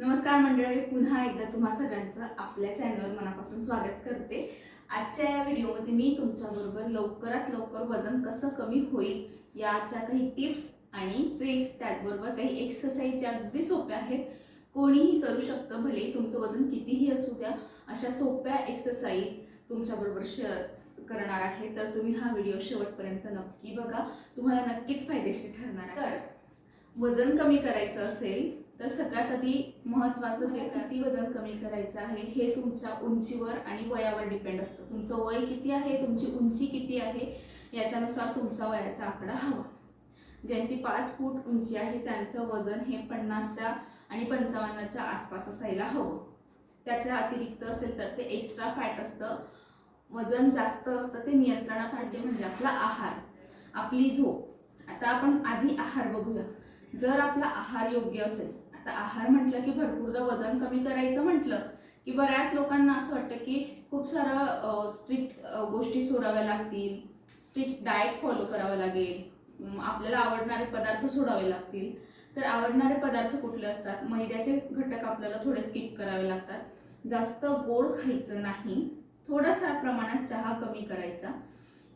नमस्कार मंडळी पुन्हा एकदा तुम्हा सगळ्यांचं आपल्या चॅनलवर मनापासून स्वागत करते. आजच्या या व्हिडिओमध्ये मी तुमच्याबरोबर लवकरात लवकर वजन कसं कमी होईल याच्या काही टिप्स आणि ट्रिक्स त्याचबरोबर काही एक्सरसाइज ज्या अगदी सोप्या आहेत कोणीही करू शकतं भले तुमचं वजन कितीही असू द्या अशा सोप्या एक्सरसाइज तुमच्याबरोबर शेअर करणार आहे. तर तुम्ही हा व्हिडिओ शेवटपर्यंत नक्की बघा. तुम्हाला नक्कीच फायदेशीर ठरणार तर वजन कमी करायचं असेल तर सगळ्यात आधी महत्त्वाचं जे किती वजन कमी करायचं आहे हे तुमच्या उंचीवर आणि वयावर डिपेंड असतं. तुमचं वय किती आहे तुमची उंची किती आहे याच्यानुसार तुमचा वयाचा आकडा हवा. ज्यांची पाच फूट उंची आहे त्यांचं वजन हे पन्नासच्या आणि पंचावन्नच्या आसपास असायला हवं. त्याच्या अतिरिक्त असेल तर ते एक्स्ट्रा फॅट असतं. वजन जास्त असतं ते नियंत्रणासाठी म्हणजे आपला आहार. आपली झोप. आता आपण आधी आहार बघूया. जर आपला आहार योग्य असेल आता आहार म्हटलं की भरपूरदा वजन कमी करायचं म्हटलं की बऱ्याच लोकांना असं वाटतं की खूप सारं स्ट्रिक्ट गोष्टी सोडाव्या लागतील. स्ट्रिक्ट डाएट फॉलो करावं लागेल. आपल्याला आवडणारे पदार्थ सोडावे लागतील. तर आवडणारे पदार्थ कुठले असतात? मैद्याचे घटक आपल्याला थोडे स्किप करावे लागतात. जास्त गोड खायचं नाही. थोड्याशा प्रमाणात चहा कमी करायचा.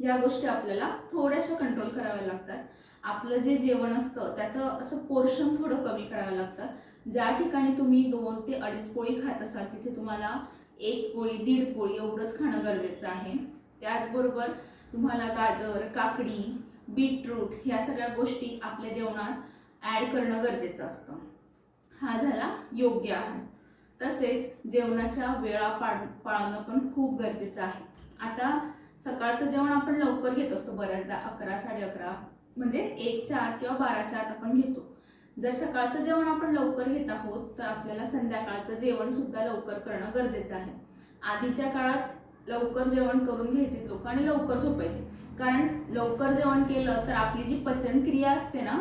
या गोष्टी आपल्याला थोड्याशा कंट्रोल कराव्या लागतात. आपलं जे जेवण असतं त्याचं असं पोर्शन थोडं कमी करावं लागतं. ज्या ठिकाणी तुम्ही दोन ते अडीच पोळी खात असाल तिथे तुम्हाला एक पोळी दीड पोळी एवढंच खाणं गरजेचं आहे. त्याचबरोबर तुम्हाला गाजर काकडी बीटरूट ह्या सगळ्या गोष्टी आपल्या जेवणात ॲड करणं गरजेचं असतं. हा झाला योग्य आहार. तसेच जेवणाच्या वेळा पाड पाळणं पण खूप गरजेचं आहे. आता सकाळचं जेवण आपण लवकर घेत असतो बऱ्याचदा अकरा साडे अकरा म्हणजे एकच्या आत किंवा बाराच्या आत आपण घेतो. जर सकाळचं जेवण आपण लवकर घेत आहोत तर आपल्याला संध्याकाळचं जेवण सुद्धा लवकर करणं गरजेचं आहे. आधीच्या काळात लवकर जेवण करून घ्यायचे लोक आणि लवकर झोपायचे. कारण लवकर जेवण केलं तर आपली जी पचनक्रिया असते ना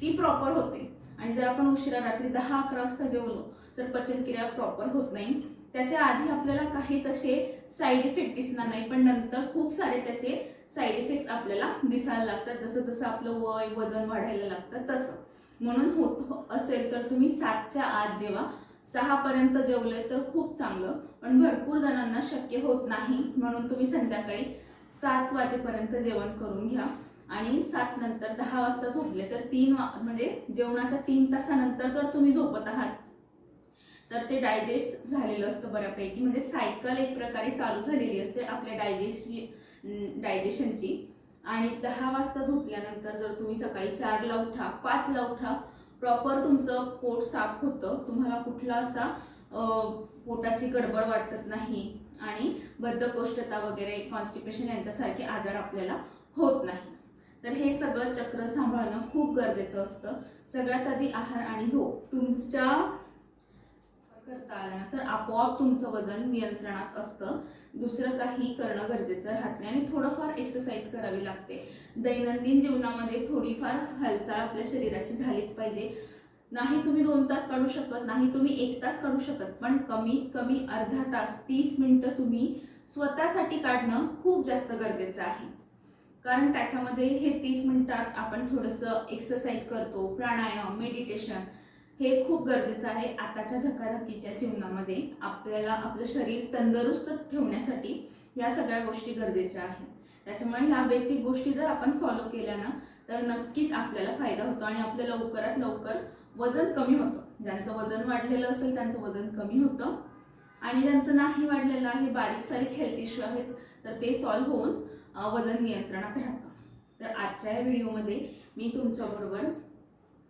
ती प्रॉपर होते. आणि जर आपण उशिरा रात्री दहा अकरा वाजता जेवलो तर पचनक्रिया प्रॉपर होत नाही. त्याच्या आधी आपल्याला काहीच असे साईड इफेक्ट दिसणार नाही पण नंतर खूप सारे त्याचे साईड इफेक्ट आपल्याला दिसायला लागतात. जसं जसं आपलं वय वजन वाढायला लागतं तसं. म्हणून होत हो, असेल तर तुम्ही सातच्या आत जेव्हा सहापर्यंत जेवले तर खूप चांगलं. पण भरपूर जणांना शक्य होत नाही. म्हणून तुम्ही संध्याकाळी सात वाजेपर्यंत जेवण करून घ्या. आणि सात नंतर दहा वाजता झोपले तर तीन वा म्हणजे जेवणाच्या तीन तासानंतर जर तुम्ही झोपत आहात तर ते डायजेस्ट झालेलं असतं बऱ्यापैकी. म्हणजे सायकल एक प्रकारे चालू झालेली असते. आपल्या डायजेस्ट डायजेशनची आणि दहा वाजता झोपल्यानंतर जर तुम्ही सकाळी चारला उठा पाचला उठा प्रॉपर तुमचं पोट साफ होतं. तुम्हाला कुठला असा पोटाची गडबड वाटत नाही. आणि बद्धकोष्ठता वगैरे कॉन्स्टिपेशन यांच्यासारखे आजार आपल्याला होत नाही. तर हे सगळं चक्र सांभाळणं खूप गरजेचं असतं. सगळ्यात आधी आहार आणि झोप. तुमच्या करता आला ना तर आपोआप तुमचं वजन नियंत्रणात असतं. दुसरं काही करणं गरजेचं राहत नाही आणि थोडंफार एक्सरसाइज करावी लागते. दैनंदिन जीवनामध्ये थोडीफार हालचाल आपल्या शरीराची झालीच पाहिजे. नाही तुम्ही दोन तास काढू शकत नाही तुम्ही एक तास काढू शकत पण कमीत कमी अर्धा तास तीस मिनटं तुम्ही स्वतःसाठी काढणं खूप जास्त गरजेचं आहे. कारण त्याच्यामध्ये हे तीस मिनटात आपण थोडंसं एक्सरसाइज करतो प्राणायाम मेडिटेशन हे खूप गरजेचं आहे आताच्या धकाधकीच्या जीवनामध्ये. आपल्याला आपलं शरीर तंदुरुस्त ठेवण्यासाठी या सगळ्या गोष्टी गरजेच्या आहेत. त्याच्यामुळे ह्या बेसिक गोष्टी जर आपण फॉलो केल्या ना तर नक्कीच आपल्याला फायदा होतो आणि आपलं लवकरात लवकर वजन कमी होतं. ज्यांचं वजन वाढलेलं असेल त्यांचं वजन कमी होतं. आणि ज्यांचं नाही वाढलेलं आहे बारीक सारीक हेल्थ इश्यू आहेत तर ते सॉल्व्ह होऊन वजन नियंत्रणात राहतं. तर आजच्या या व्हिडिओमध्ये मी तुमच्याबरोबर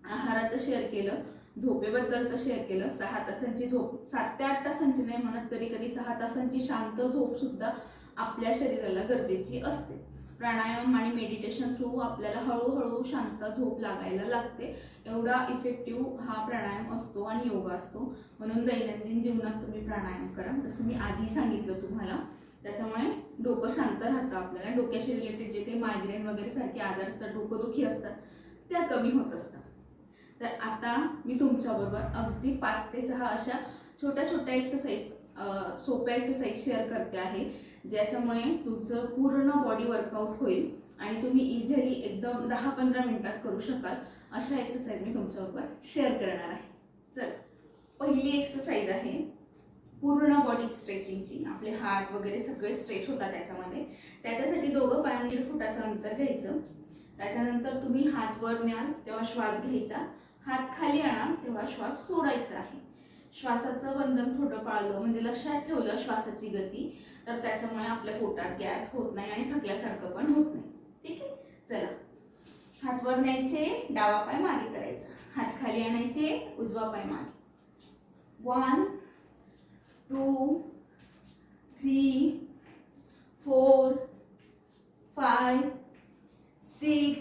आहाराचं शेअर केलं. झोपेबद्दलचं शेअर केलं. सहा तासांची झोप. सात ते आठ तासांची नाही म्हणत कधी कधी सहा तासांची शांत झोप सुद्धा आपल्या शरीराला गरजेची असते. प्राणायाम आणि मेडिटेशन थ्रू आपल्याला हळूहळू शांत झोप लागायला लागते. एवढा इफेक्टिव्ह हा प्राणायाम असतो आणि योगा असतो. म्हणून दैनंदिन जीवनात तुम्ही प्राणायाम करा. जसं मी आधी सांगितलं तुम्हाला. त्याच्यामुळे डोकं शांत राहतं आपल्याला. डोक्याशी रिलेटेड जे काही मायग्रेन वगैरे सारखे आजार असतात डोकंदुखी असतात त्या कमी होत असतात. तर आता मी तुमच्याबरोबर अगदी पाच ते सहा अशा छोट्या छोट्या एक्सरसाइज सोप्या एक्सरसाइज शेअर करते आहे. ज्याच्यामुळे तुमचं पूर्ण बॉडी वर्कआउट होईल आणि तुम्ही इझिली एकदम दहा पंधरा मिनटात करू शकाल अशा एक्सरसाइज मी तुमच्याबरोबर शेअर करणार आहे. चल पहिली एक्सरसाइज आहे पूर्ण बॉडी स्ट्रेचिंगची आपले हात वगैरे सगळे स्ट्रेच होतात त्याच्यामध्ये. त्याच्यासाठी दोघं पायांनी दीड फुटाचं अंतर घ्यायचं. त्याच्यानंतर तुम्ही हात वर न्याल तेव्हा श्वास घ्यायचा. हात खाली आणाल तेव्हा श्वास सोडायचा आहे. श्वासाचं बंधन थोडं पाळलं म्हणजे लक्षात ठेवलं श्वासाची गती तर त्याच्यामुळे आपल्या पोटात गॅस होत नाही आणि थकल्यासारखं पण होत नाही. ठीक आहे? चला. हात वर न्यायचे डावा पाय मागे करायचा. हात खाली आणायचे उजवा पाय मागे. One two three four five six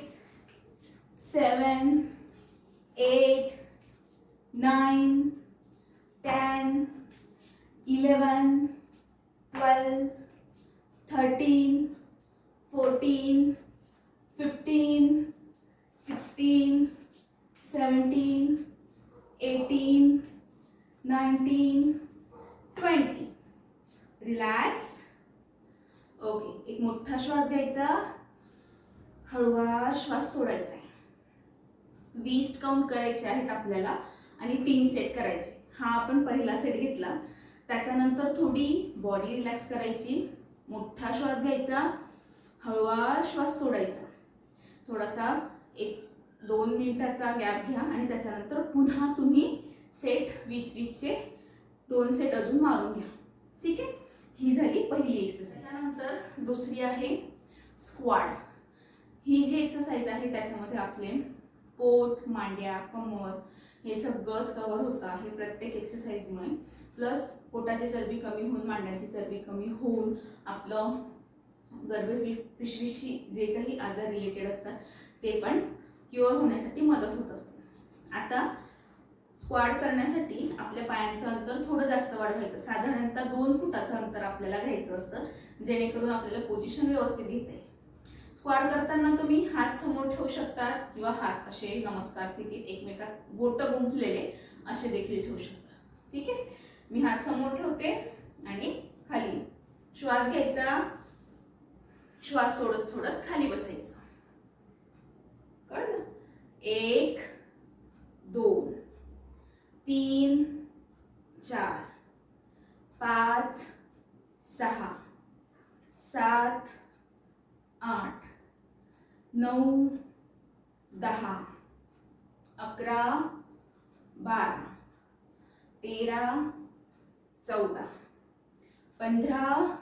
seven eight nine ten eleven twelve thirteen fourteen fifteen sixteen seventeen eighteen nineteen twenty. Relax okay एक मोठा श्वास घ्यायचा. हळूवार श्वास सोडायचा आहे. वीस काउंट करायचे आहेत आपल्याला आणि तीन सेट करायचे. हा आपण पहिला सेट घेतला. त्याच्यानंतर थोडी बॉडी रिलॅक्स करायची. मोठा श्वास घ्यायचा. हळूवार श्वास सोडायचा. थोडासा एक दोन मिनिटाचा गॅप घ्या आणि त्याच्यानंतर पुन्हा तुम्ही सेट वीस वीसचे दोन सेट अजून मारून घ्या. ठीक आहे? ही झाली पहिली एक्सरसाइज त्यानंतर दुसरी आहे स्क्वाड ही जी एक्सरसाइज आहे त्याच्यामध्ये आपले पोट मांड्या कमर हे सगळंच कवर होतं आहे प्रत्येक एक्सरसाइजमुळे प्लस पोटाची चरबी कमी होऊन मांड्यांची चरबी कमी होऊन आपलं गर्भ पिशवीशी जे काही आजार रिलेटेड असतात ते पण क्युअर होण्यासाठी मदत होत असते. आता स्क्वाड करण्यासाठी आपल्या पायांचं अंतर थोडं जास्त वाढवायचं. साधारणतः दोन फुटाचं अंतर आपल्याला घ्यायचं असतं जेणेकरून आपल्याला पोझिशन व्यवस्थित घेता येईल स्क्वाड करताना तुम्ही हात समोर ठेवू शकता किंवा हात असे नमस्कार स्थितीत एकमेकात बोट गुंफलेले असे देखील ठेवू शकता. ठीक आहे? मी हात समोर ठेवते आणि खाली श्वास घ्यायचा. श्वास सोडत सोडत खाली बसायचं. कळलं? एक दोन तीन चार पाच सहा सात आठ नऊ दहा अकरा बारा तेरा चौदा पंधरा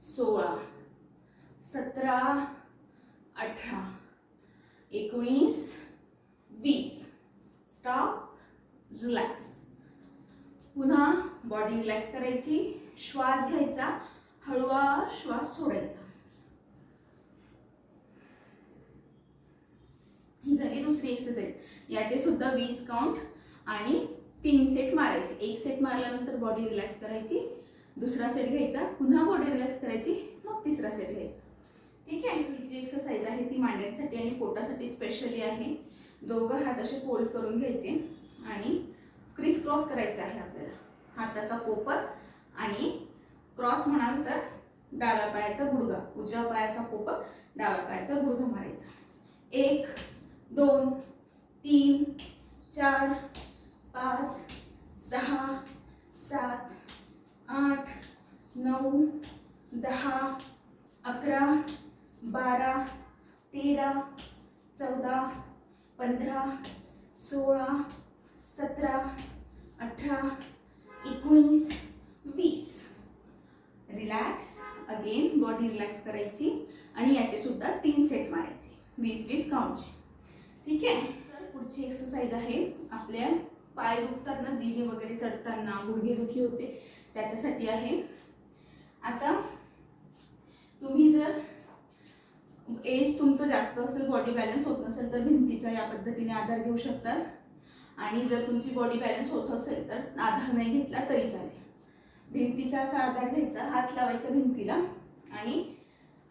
सोळा सतरा अठरा एकोणीस वीस. स्टॉप रिलॅक्स पुन्हा बॉडी रिलॅक्स करायची. श्वास घ्यायचा. हळूवार श्वास सोडायचा ही झाली दुसरी एक्सरसाइज याचे सुद्धा वीस काउंट आणि तीन सेट मारायचे. एक सेट मारल्यानंतर बॉडी रिलॅक्स करायची. दुसरा सेट घ्यायचा. पुन्हा बॉडी रिलॅक्स करायची. मग तिसरा सेट घ्यायचा. ठीक आहे? ही जी एक्सरसाइज आहे ती मांड्यांसाठी आणि पोटासाठी स्पेशली आहे. दोघं हात असे फोल्ड करून घ्यायचे आणि क्रिस क्रॉस करायचं आहे आपल्याला. हाताचा कोपर आणि क्रॉस म्हणाल तर डाव्या पायाचा गुडघा. उजव्या पायाचा कोपर डाव्या पायाचा गुडघा मारायचा. एक दोन तीन चार पाच सहा सात आठ नऊ दहा अकरा बारा तेरा चौदा पंधरा सोळा सतरा अठरा एकोणीस वीस. रिलॅक्स अगेन बॉडी रिलॅक्स करायची आणि याचे सुद्धा तीन सेट मारायचे. वीस वीस काउंटचे ठीक आहे? तर पुढची एक्सरसाइज आहे. आपल्या पाय दुखतात ना जिने वगैरे चढताना गुडघेदुखी होते त्याच्यासाठी आहे. आता तुम्ही जर एज तुमचं जास्त असेल बॉडी बॅलन्स होत नसेल तर भिंतीचा या पद्धतीने आधार घेऊ शकतात. आणि जर तुमची बॉडी बॅलन्स होत असेल तर आधार नाही घेतला तरी चालेल. भिंतीचा असा आधार घ्यायचा हात लावायचा भिंतीला आणि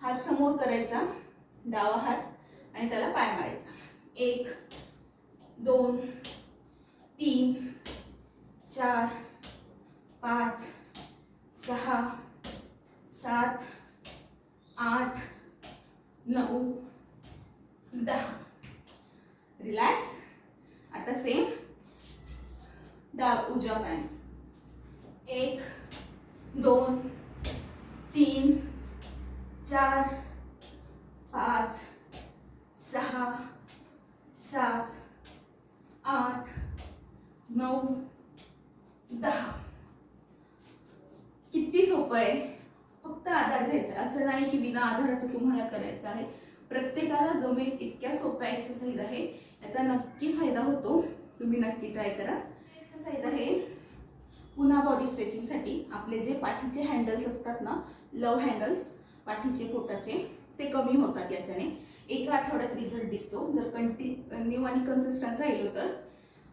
हात समोर करायचा डावा हात आणि त्याला पाय मारायचा. एक, दोन, तीन, चार, पाच, सहा, सात, आठ, नऊ, दहा. रिलॅक्स आता सेम उजवा पाय. एक, दोन, तीन, चार, पाच, सहा सात आठ नऊ दहा. किती सोपं आहे? फक्त आधार घ्यायचा असं नाही की विना आधाराचं तुम्हाला करायचं आहे. प्रत्येकाला जमेल इतक्या सोप्या एक्सरसाइज आहे. याचा नक्की फायदा होतो. तुम्ही नक्की ट्राय करा. एक्सरसाइज आहे. पुन्हा बॉडी स्ट्रेचिंगसाठी आपले जे पाठीचे हँडल्स असतात ना लव हँडल्स पाठीचे पोटाचे ते कमी होतात याच्याने. एका आठवड्यात रिझल्ट दिसतो. जर कंटिन्यू आणि कन्सिस्टंट राहिलो तर.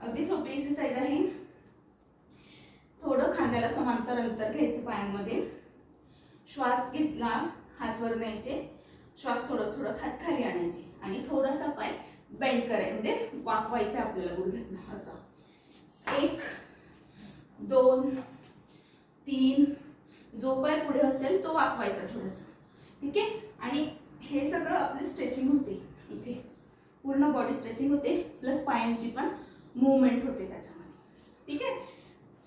अगदी सोपी एक्सरसाइज आहे. थोडं खांद्याला समांतर अंतर घ्यायचं पायांमध्ये. श्वास घेतला हात वर न्यायचे. श्वास सोडत सोडत हात खाली आणायचे. आणि थोडासा पाय बेंड करायचा म्हणजे वाकवायचा आपल्याला गुडघ्यातनं असं. एक दोन तीन. जो पाय पुढे असेल तो वाकवायचा थोडासा. ठीक आहे? आणि हे सगळं आपली स्ट्रेचिंग होते इथे. पूर्ण बॉडी स्ट्रेचिंग होते प्लस पायांची पण मुवमेंट होते त्याच्यामध्ये. ठीक आहे?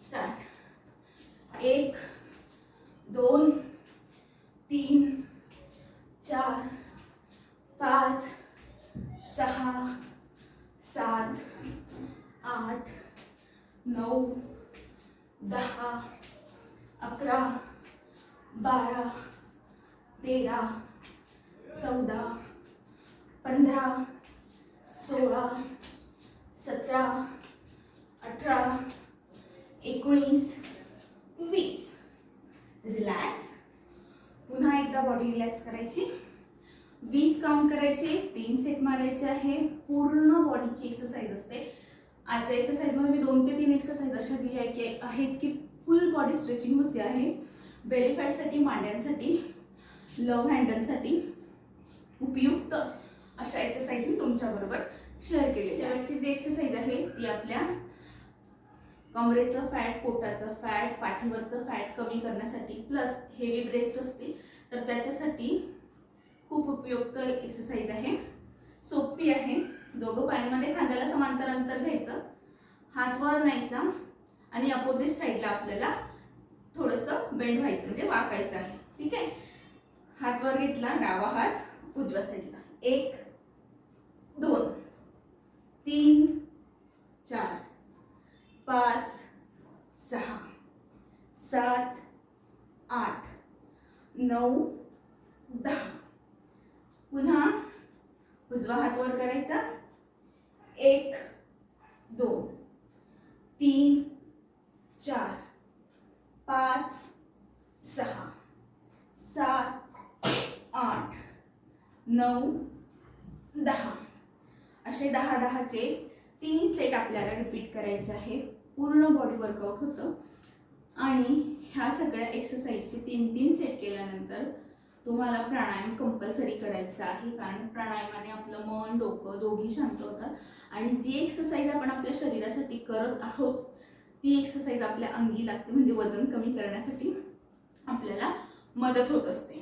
स्टार्ट एक दोन तीन चार पाच सहा सात आठ नऊ दहा अकरा बारा तेरा चौदा पंधरा सोळा सतरा अठरा एकोणीस वीस. रिलॅक्स पुन्हा एकदा बॉडी रिलॅक्स करायची. वीस काउंट करायचे तीन सेट मारायचे आहे. पूर्ण बॉडीची एक्सरसाइज असते. आजच्या एक्सरसाइजमध्ये मी दोन ते तीन एक्सरसाइज अशा दिल्या आहे की आहेत की फुल बॉडी स्ट्रेचिंग होते आहे. बेली फॅटसाठी मांड्यांसाठी लव हँडलसाठी उपयुक्त अशा एक्सरसाइज मी तुमच्याबरोबर शेअर केली शेवटची जी एक्सरसाइज आहे ती आपल्या कमरेचं फॅट पोटाचं फॅट पाठीवरचं फॅट कमी करण्यासाठी प्लस हेवी ब्रेस्ट असते तर त्याच्यासाठी खूप उपयुक्त एक्सरसाइज आहे. सोपी आहे. दोघं पायांमध्ये खांद्याला समांतर अंतर घ्यायचं हात वर न्यायचा आणि अपोजिट साईडला आपल्याला थोडंसं बेंड व्हायचं म्हणजे वाकायचं आहे. ठीक आहे? हात वर घेतला डावा हात उजव्या साईडला एक दोन. तीन चार पाच सहा सात आठ नऊ दहा. पुन्हा उजवा हात वर करायचा. एक दोन तीन चार पाच सहा सात आठ नऊ असे दहा दहाचे तीन सेट आपल्याला रिपीट करायचे आहे. पूर्ण बॉडी वर्कआउट होतं. आणि ह्या सगळ्या एक्सरसाइजचे तीन तीन सेट केल्यानंतर तुम्हाला प्राणायाम कंपल्सरी करायचा आहे. कारण प्राणायामाने आपलं मन डोकं दोघी शांत होतात. आणि जी एक्सरसाइज आपण आपल्या शरीरासाठी करत आहोत ती एक्सरसाइज आपल्या अंगी लागते. म्हणजे वजन कमी करण्यासाठी आपल्याला मदत होत असते.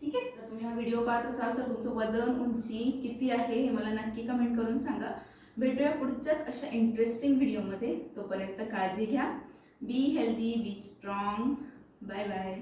ठीक आहे? तर तुम्ही हा व्हिडिओ पाहत असाल तर तुमचं वजन उंची किती आहे हे मला नक्की कमेंट करून सांगा. भेटूया पुढच्याच अशा इंटरेस्टिंग व्हिडिओमध्ये तोपर्यंत काळजी घ्या. Be healthy be strong bye bye